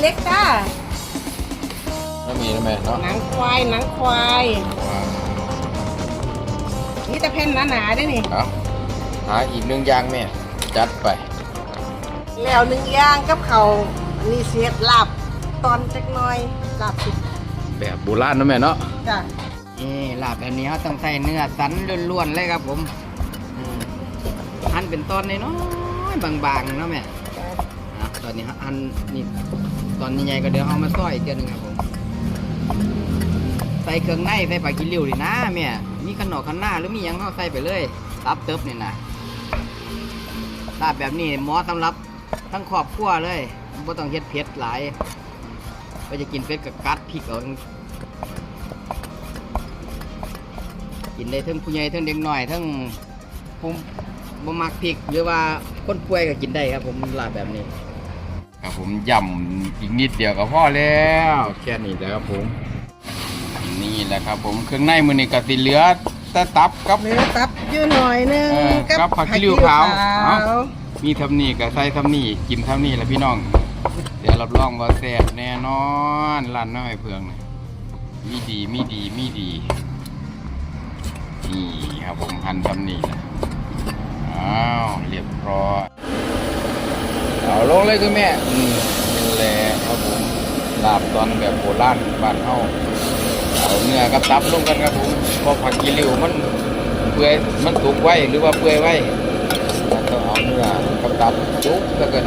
เล็กจ้าแล้วมีนะแม่เนาะหนังควายหนังควายนี่แต่แผ่นหนาๆได้นี่เอาหาอีกหนึ่งอย่างแม่จัดไป แล้วหนึ่งอย่างกับเขาวนี่เสียบลาบตอนจักหน่อยลาบสุกแบบโบราณนะแม่เนาะจ้ะนี่ลาบแบบนี้เขาต้องใส่เนื้อสันล้วนๆเลยครับผมอืมหั่นเป็นตอนน้อยๆบางๆเนาะแม่อะตอนนี้หั่นนี่ ตอนใหญ่ๆก็เดี๋ยวเอามาซอยอีกเทีนึงครับผมใส่เครื่องในใส่ปลากิริ้วดินะแม่มีขนมขนหน้าหรือมียังเขาใส่ไปเลยตับเติบเนี่ยนะลาบแบบนี้หมาะสำหรับทั้งครอบครัวเลยไม่ต้องเฮ็ดเผ็ดหลายก็จะกินเผ็ดกับกัดพริกเอากินได้ทั้งผู้ใหญ่ทั้งเด็กหน้อยทั้งผมบ่มักพริกหรือว่าคนป่วยก็กินได้ครับ ผมลาบแบบนี้ ครับผมย่ำอีกนิดเดียวก็พอแล้วแค่นี้แหละครับผม นี่แหละครับผมเครื่องในมือนี่ก็สิเหลือแต่ตับกับ เนื้อตับอยู่หน่อยหนึงเออกับผักขี้ริ้วขาวเอ้า มีทำนี่กับใส่ทำนี่กินทำนี่แหละพี่น้อง เดี๋ยวรับรองว่าแซ่บแน่นอนร้านน้อยเพืองนะมีดีมีดีมีดี นี่ครับผมหั่นทำนี่แหละอ้าวเรียบร้อย เอาลงเลยคือแม่อืมนี่แหละครับผมลาบตอนแบบโบราณบ้านเฮาเอาเนื้อกับตับลงกันครับผมเพราะผักกีริ้วมันเปื่อยมันสุกไว้หรือว่าเปื่อยไว้แล้วก็เอาเนื้อกับตับจุกแล้วกัน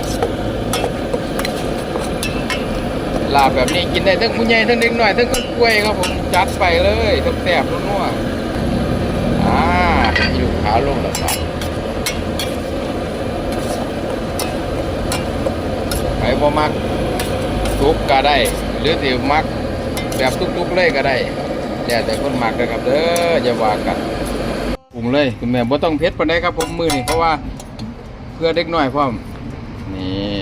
ลาบแบบนี้กินได้ทั้งผู้ใหญ่ทั้งเด็กหน้อยทั้งคนป่วยครับผมจัดไปเลยทั้งแซ่บทั้งนัวอ่าอยู่ขาลงแล้วครับใค รบ่มักทุกก็ได้ หรือสิมักแบบทุกๆเลยก็ได้แต่แต่คนมักนะครับเด้ออย่าว่ากันปรุงเลยคุณแม่บ่ต้องเผ็ดปานใดครับผมมือนี่เพราะว่าเพื่อเด็กน้อยพร้อมนี่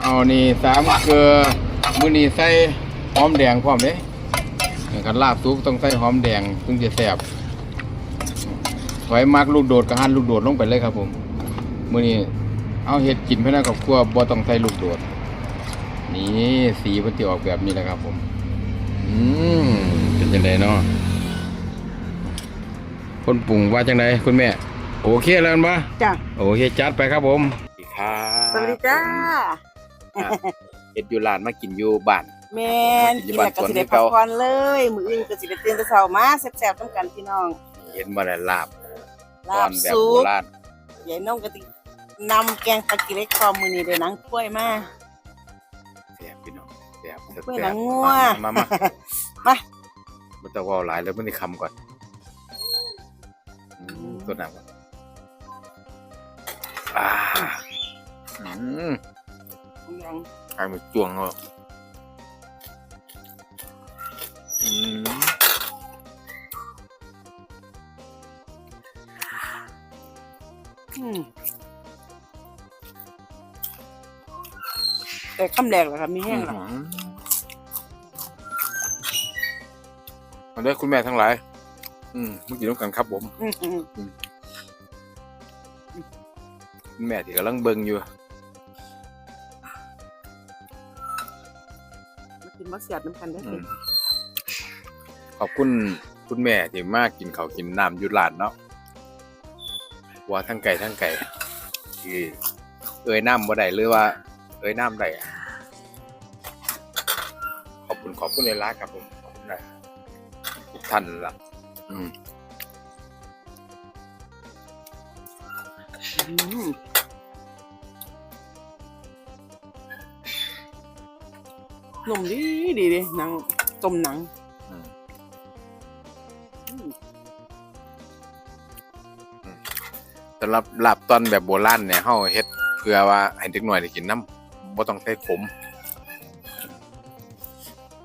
เอานี่สามเกลือมือนี่ใส่หอมแดงพร้อมเด้ย่างกันลาบซุปต้องใส่หอมแดงถึงจะแซ่บ ไว้มักลูกโดดก็หั่นลูกโดดลงไปเลยครับผมมือนี้เอาเห็ดกินเพื่อนกับครัวบ่ต้องใส่ลูกโดด นี่สีมันจะออกแบบนี้แหละครับ ผม อืมเป็นจังไดเนาะคนปรุงว่าจังไดคุณแม่ โอเคแล้วกันปะจ้ะโอเคจัดไปครับผมครับสวัสดีจ้าเฮ็ดอยู่ร้านมากินอยู่บ้านแม่นกินแล้วก็สิได้พักผ่อนเลย มื้ออื่นก็สิได้ตื่นแต่เช้ามาแซ่บๆนำกันพี่น้อง เห็นบ่ได้ลาบ ตลาอบนแบบสุโบกราณยายน้องก็ตินำแกงปลากิเล็กคอมมื้อนี้เด้อหนังกล้วยมาแซ่บพี่น้องแซ่บแซ่บกล้วยแซ่หนับงงัวมามามาบ่ต้องเว้าหลายแล้วมันสิคำก่อนอืมตัวหนักก่อนอ่าอืมยังไอ้มันจวงเอาอืมอืม แต่คำแรกแล้วครับมีแห้งแล้วมาเด้อคุณแม่ทั้งหลาย อืมเมื่อกี้ต้องกันครับผมอืมอืมคุณแม่ที่กำลังเบิ่งอยู่มากินมะเสียดน้ำกันได้อืสิมขอบคุณคุณแม่ที่มากินข้าวกินน้ำอยุร้านเนาะ ว่าทั้งไก่ทั้งไก่ที่เอ้ยน้ำบ่ได้หรือว่า เอ้ยน้ำได้ขอบคุณขอบคุณเลยละครับผมขอบคุณนะทุกท่านละอืมอืมนมดีดีดิหนังต้มหนัง สำหรับลาบตอนแบบโบราณเนี่ยเฮาเฮ็ดเพื่อว่าให้เด็กหน่อยได้กินน้ำบ่ต้องใส่ขม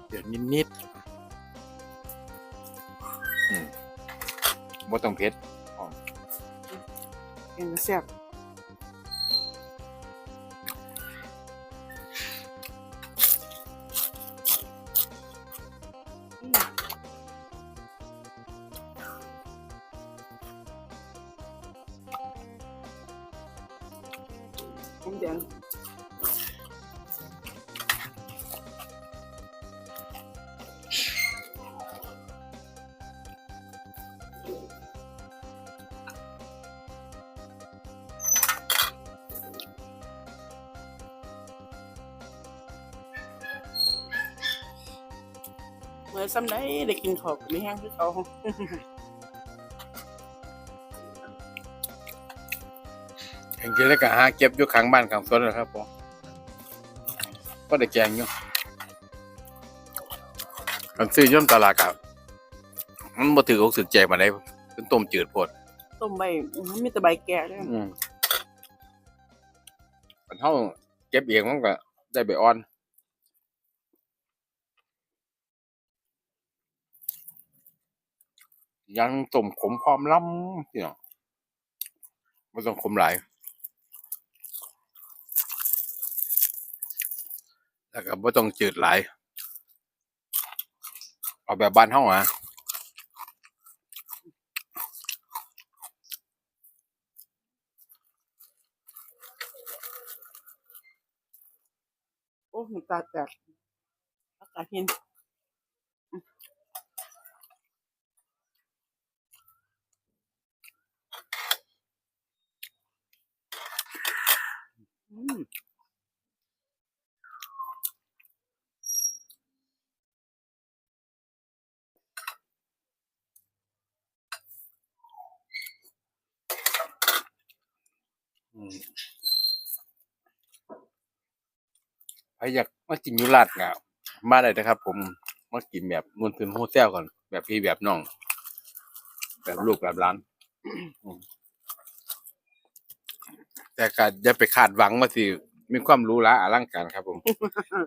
เดี๋ยวนิดๆอืมบ่ต้องเผ็ดแกงก็แซ่บ ผมแดงเมื่อซ้ำได้ไกินขอบไม่แห้งคือเขาจริงๆแล้วก็หาเก็บอยู่ข้างบ้านข้างสวนนะครับผมก็ได้แกงอยู่กันซื้อย่อมตลาดกับมันบ่ถืออกสึกใจมาได้เป็นต้มจืดโพดต้มใบมันมีแต่ใบแก่ด้วยอืมมันเท่าเก็บเองมันก็ได้ใบอ่อนยังต้มขมพร้อมล้ำพี่น้องไม่ต้องขมหลาย แล้วก็ไม่ต้องจืดหลาย เอาแบบบ้านห้องอะโอ้น้ำตาแตกอากาศเย็น ใครอยากมากินยูราดงามาได้นะครับ ผมมากินแบบมวนพื้นโฮเซลก่อน แบบพี่แบบน้อง แบบลูกแบบร้าน แต่ก็อย่าไปคาดหวังว่าสิมีความรู้ละอลังการครับ ผม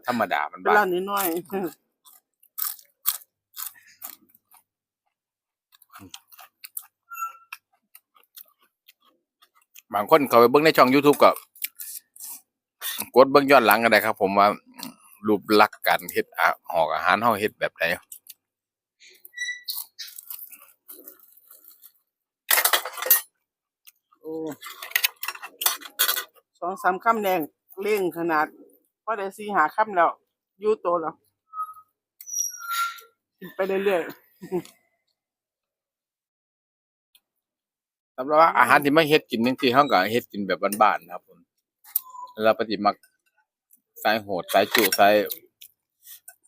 ธรรมดามันบ้าร้านนน้อย บางคนเขาไปเบิ่งในช่อง YouTube ก็กดเบิ่งย้อนหลังก็ได้ครับ ผมว่ารูปลักษณ์การเฮ็ดหอกอาหารเฮาเฮ็ดแบบไหนสองสามคำแดงเร่งขนาดพอได้สีหาคำแล้วยูโตแล้วกินไปเรื่อยสำหรับว่าอาหารที่มาเฮ็ดกินจังซี่เฮาก็เฮ็ดกินแบบบ้านๆนะครับผมแล้วปฏิมักสายโหดสายจุสาย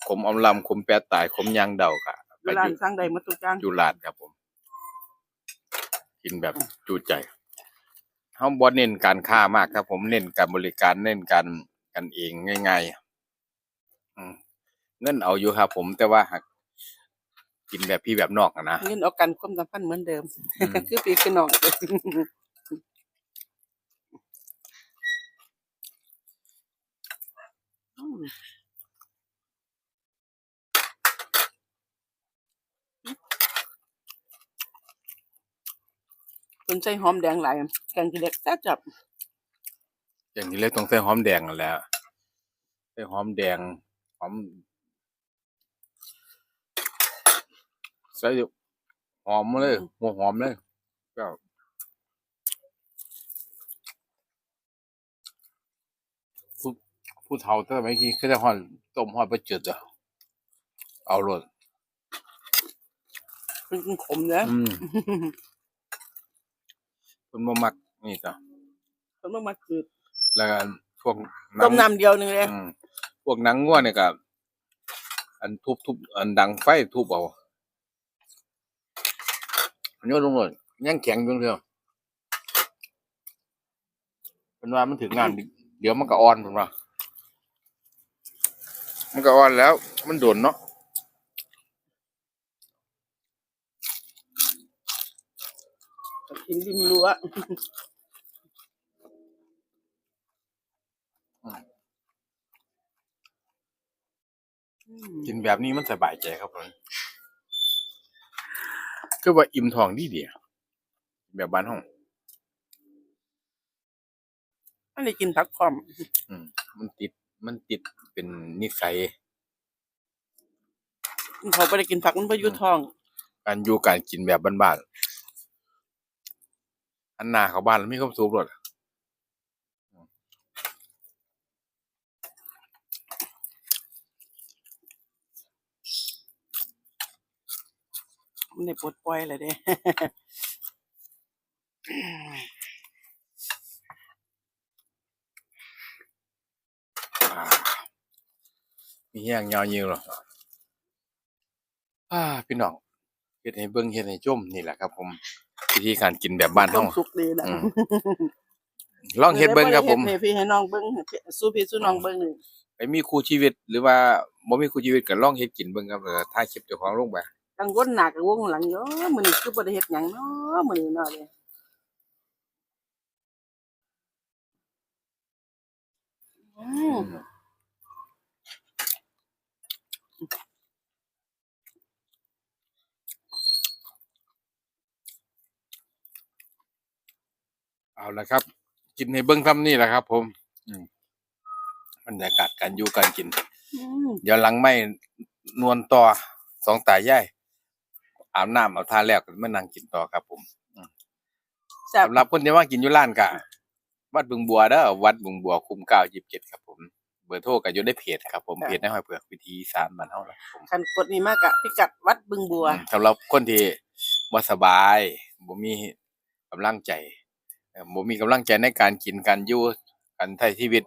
ขมอำลำขมแปดตายขมยางเดาก็ๆไปเวอลายู่สร้างใดมาตุกจางอยู่ลาดครับผม กินแบบจูใจเฮาบ่เน้นการค้ามากครับ ผมเน้นการบริการเน้นการกันเองง่ายๆอืมเงินเอาอยู่ครับผมแต่ว่าหาก กินแบบพี่แบบนอกอะนะเงินเอากันความสัมพันธ์เหมือนเดิมอืมคือปีคือน้องอืมคนใส่หอมแดงหลายแกงขี้เหล็กแซ่บจับอย่างที่เล็กต้องใส่หอมแดงนั่นแหละใส่หอมแดงหอม ใส่หอมมาเลยหัวหอมเลยก็ผู้ผู้เฒ่าแต่ไม่กี้คือจะหอนต้มหอดไปจืดอะเอาโลดเป็นขมเนอะอืมเพิ่นบ่มักนี่จ้ะคนมามาจืดแล้วก็พวกหต้มน้ำเดียวหนึงเลยอืมพวกหนังงัวเนี่ยก็อันทุบทุบอันดังไฟทุบเอา อันนี้ลงเลยยังแข็งอยู่เดียวเป็นว่ามันถึงงาน เดี๋ยวมันก็อ่อนผมว่ามันก็อ่อนแล้ว มันโดนเนาะกินริมรั้วกินแบบนี้มันสบายใจครับผม คือว่าอิ่มท้องดีเดียแบบบ้านห้องอันนี้กินผักคอมอืมมันติดมันติดเป็นนิสัยเขาไม่ได้กินผักมันไปอยุ่ท้องการอยู่การกินแบบบ้านๆอันหนาเขาบ้านแล้วมีความสุขหมด มันได้ปลดปล่อยเลยเด้อ่ามีแห้งยาวยิวหรออ่าพี่น้องเฮ็ดให้เบิ่งเฮ็ดให้ชมนี่แหละครับ ผมวิธีการกินแบบบ้านต้เฮามสุกดีนะอืมลองเฮ็ดเบิ่งครับผมให้พี่ให้น้องเบิ่งให้สู้พี่สู้น้องเบิ่งนี่ไปมีคู่ชีวิต หรือว่าบ่มีคู่ชีวิตก็ลองเฮ็ดกินเบิ่งครับแล้วก็ถ่ายคลิปเจ้าของลงไป กังวลหน้ากังวลหลังเยอะมื้อนี้คือบ่ได้เฮ็ดหยังเนาะมื้อนี้เนาะเด้อืมเอาละครับ กินให้เบิ่งซ้ำนี่แหละครับผมอืมบรรยากาศการอยู่การกินอืมเดี๋ยวหลังไม่นวลต่อสองตายาย อาบน้ำเอาทาแล้วก็มานั่งกินต่อครับผมแซ่บสำหรับคนที่ว่ากินอยู่ร้านกะวัดบึงบัวเด้อวัดบึงบัวคุมเก้ายิบเจ็ดครับผม เบอร์โทรก็อยู่ในเพจครับผมเพจในหอยเปลือกวิธีอีสานบ้านเฮาล่ะผมคันกดนี่มากอะพิกัดวัดบึงบัว สำหรับคนที่บ่สบายบ่มีกำลังใจเอ่อบ่มีกำลังใจในการกินการอยู่การใช้ชีวิต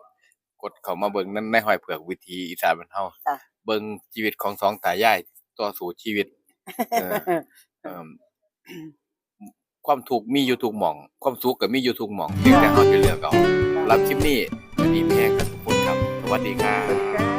กดเข้ามาเบิ่งนั่นในหอยเผือกวิธีอีสานบ้านเฮาจ้ะ เบิ่งชีวิตของสองตายายต่อสู้ชีวิตเออเอิ่ม ความทุกข์มีอยู่ทุกหม่อง ความสุขก็มีอยู่ทุกหม่องเพียงแต่เฮาจะเลือกเอาสำหรับคลิปนี้วันนี้แพงกันทุกคนครับ สวัสดีครับจ้า